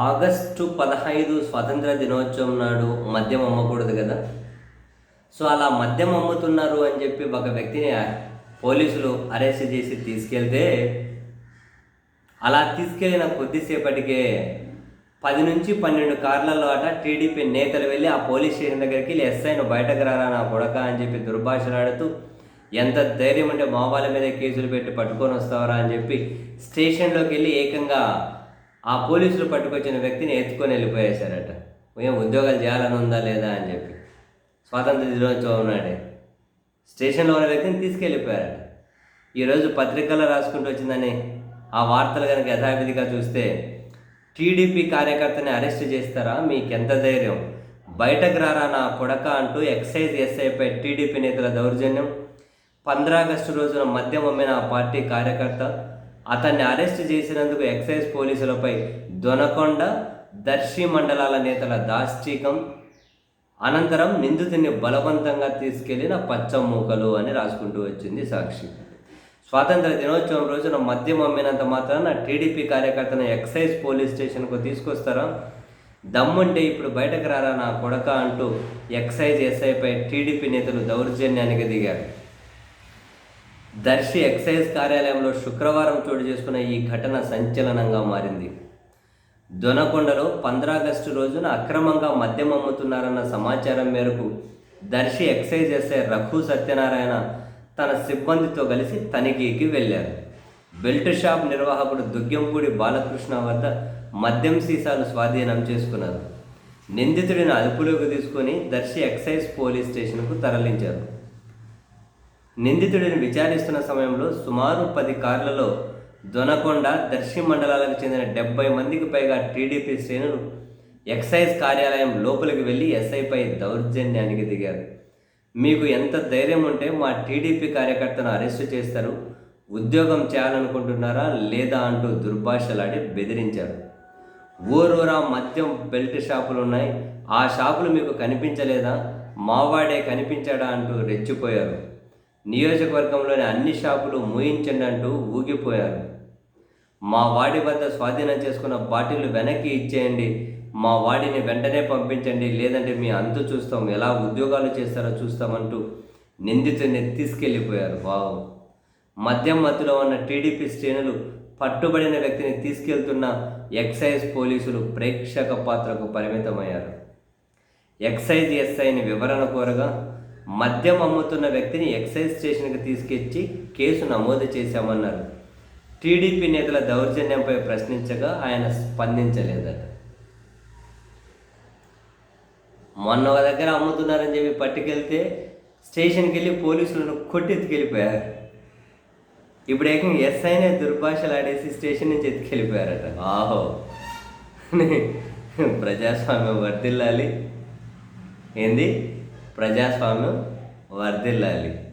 August పదహైదు స్వాతంత్ర దినోత్సవం నాడు మద్యం అమ్మకూడదు కదా? సో అలా మద్యం అమ్ముతున్నారు అని చెప్పి ఒక వ్యక్తిని పోలీసులు అరెస్ట్ చేసి తీసుకెళ్తే అలా తీసుకెళ్ళిన కొద్దిసేపటికే పది నుంచి పన్నెండు కార్లలో అట టీడీపీ నేతలు వెళ్ళి ఆ పోలీస్ స్టేషన్ దగ్గరికి వెళ్ళి ఎస్ఐను బయటకు రారా నా కొడక అని చెప్పి దుర్భాషలాడుతూ ఎంత ధైర్యం అంటే మా వాళ్ళ మీద కేసులు పెట్టి పట్టుకొని వస్తావరా? అని చెప్పి స్టేషన్లోకి వెళ్ళి ఏకంగా ఆ పోలీసులు పట్టుకొచ్చిన వ్యక్తిని ఎత్తుకొని వెళ్ళిపోయేశారట. ఏం ఉద్యోగాలు చేయాలని ఉందా లేదా? అని చెప్పి. స్వాతంత్ర దినోత్సవం నాడే స్టేషన్లో ఉన్న వ్యక్తిని తీసుకెళ్ళిపోయారట. ఈరోజు పత్రికల్లో రాసుకుంటూ వచ్చిందని ఆ వార్తలు కనుక యథావిధిగా చూస్తే టీడీపీ కార్యకర్తని అరెస్ట్ చేస్తారా? మీకెంత ధైర్యం? బయటకు రారా నా కొడక అంటూ ఎక్సైజ్ ఎస్ఐపై టీడీపీ నేతల దౌర్జన్యం. పంద్రాగస్టు రోజున మద్యం అమ్మిన ఆ పార్టీ కార్యకర్త అతన్ని అరెస్ట్ చేసినందుకు ఎక్సైజ్ పోలీసులపై దొనకొండ దర్శి మండలాల నేతల దాష్టీకం అనంతరం నిందితుని బలవంతంగా తీసుకెళ్ళిన పచ్చమూకలు అని రాసుకుంటూ వచ్చింది సాక్షి. స్వాతంత్ర దినోత్సవం రోజున మద్యం అమ్మినంత మాత్రాన టీడీపీ కార్యకర్తను ఎక్సైజ్ పోలీస్ స్టేషన్కు తీసుకొస్తారా? దమ్ముంటే ఇప్పుడు బయటకు రారా నా కొడక అంటూ ఎక్సైజ్ ఎస్ఐపై టీడీపీ నేతలు దౌర్జన్యానికి దిగారు. దర్శి ఎక్సైజ్ కార్యాలయంలో శుక్రవారం చోటు చేసుకున్న ఈ ఘటన సంచలనంగా మారింది. దొనకొండలో పంద్రాగస్టు రోజున అక్రమంగా మద్యం అమ్ముతున్నారన్న సమాచారం మేరకు దర్శి ఎక్సైజ్ ఎస్ఐ రఘు సత్యనారాయణ తన సిబ్బందితో కలిసి తనిఖీకి వెళ్ళారు. బెల్ట్ షాప్ నిర్వాహకుడు దుగ్గంపూడి బాలకృష్ణ వద్ద మద్యం సీసాలు స్వాధీనం చేసుకున్నారు. నిందితుడిని అదుపులోకి తీసుకొని దర్శి ఎక్సైజ్ పోలీస్ స్టేషన్కు తరలించారు. నిందితుడిని విచారిస్తున్న సమయంలో సుమారు పది కార్లలో దొనకొండ దర్శి మండలాలకు చెందిన డెబ్బై మందికి పైగా టీడీపీ శ్రేణులు ఎక్సైజ్ కార్యాలయం లోపలికి వెళ్ళి ఎస్ఐపై దౌర్జన్యానికి దిగారు. మీకు ఎంత ధైర్యం ఉంటే మా టీడీపీ కార్యకర్తను అరెస్టు చేస్తారు ఉద్యోగం చేయాలనుకుంటున్నారా లేదా అంటూ దుర్భాషలాడి బెదిరించారు. ఊరూరా మద్యం బెల్ట్ షాపులు ఉన్నాయి ఆ షాపులు మీకు కనిపించలేదా? మావాడే కనిపించాడా? అంటూ రెచ్చిపోయారు. నియోజకవర్గంలోని అన్ని షాపులు మూయించండి అంటూ ఊగిపోయారు. మా వాడి వద్ద స్వాధీనం చేసుకున్న బాటిల్ వెనక్కి ఇచ్చేయండి. మా వాడిని వెంటనే పంపించండి. లేదంటే మీ అంతు చూస్తాం. ఎలా ఉద్యోగాలు చేస్తారో చూస్తామంటూ నిందితుడిని తీసుకెళ్ళిపోయారు బావు మద్యం మత్తులో ఉన్న టీడీపీ శ్రేణులు పట్టుబడిన వ్యక్తిని తీసుకెళ్తున్న ఎక్సైజ్ పోలీసులు ప్రేక్షక పాత్రకు పరిమితమయ్యారు. ఎక్సైజ్ ఎస్ఐని వివరణ కోరగా మద్యం అమ్ముతున్న వ్యక్తిని ఎక్సైజ్ స్టేషన్కి తీసుకొచ్చి కేసు నమోదు చేశామన్నారు. టీడీపీ నేతల దౌర్జన్యంపై ప్రశ్నించగా ఆయన స్పందించలేదట. మొన్న ఒక దగ్గర అమ్ముతున్నారని చెప్పి పట్టుకెళ్తే స్టేషన్కి వెళ్ళి పోలీసులను కొట్టి ఎత్తుకెళ్ళిపోయారు ఇప్పుడు ఏకం ఎస్ఐనే దుర్భాషలు ఆడేసి స్టేషన్ నుంచి ఎత్తుకెళ్ళిపోయారట. ఆహో. ప్రజాస్వామ్యం వర్దిల్లాలి ఏంది? ప్రజాస్వామ్యం వర్ధిల్లాలి.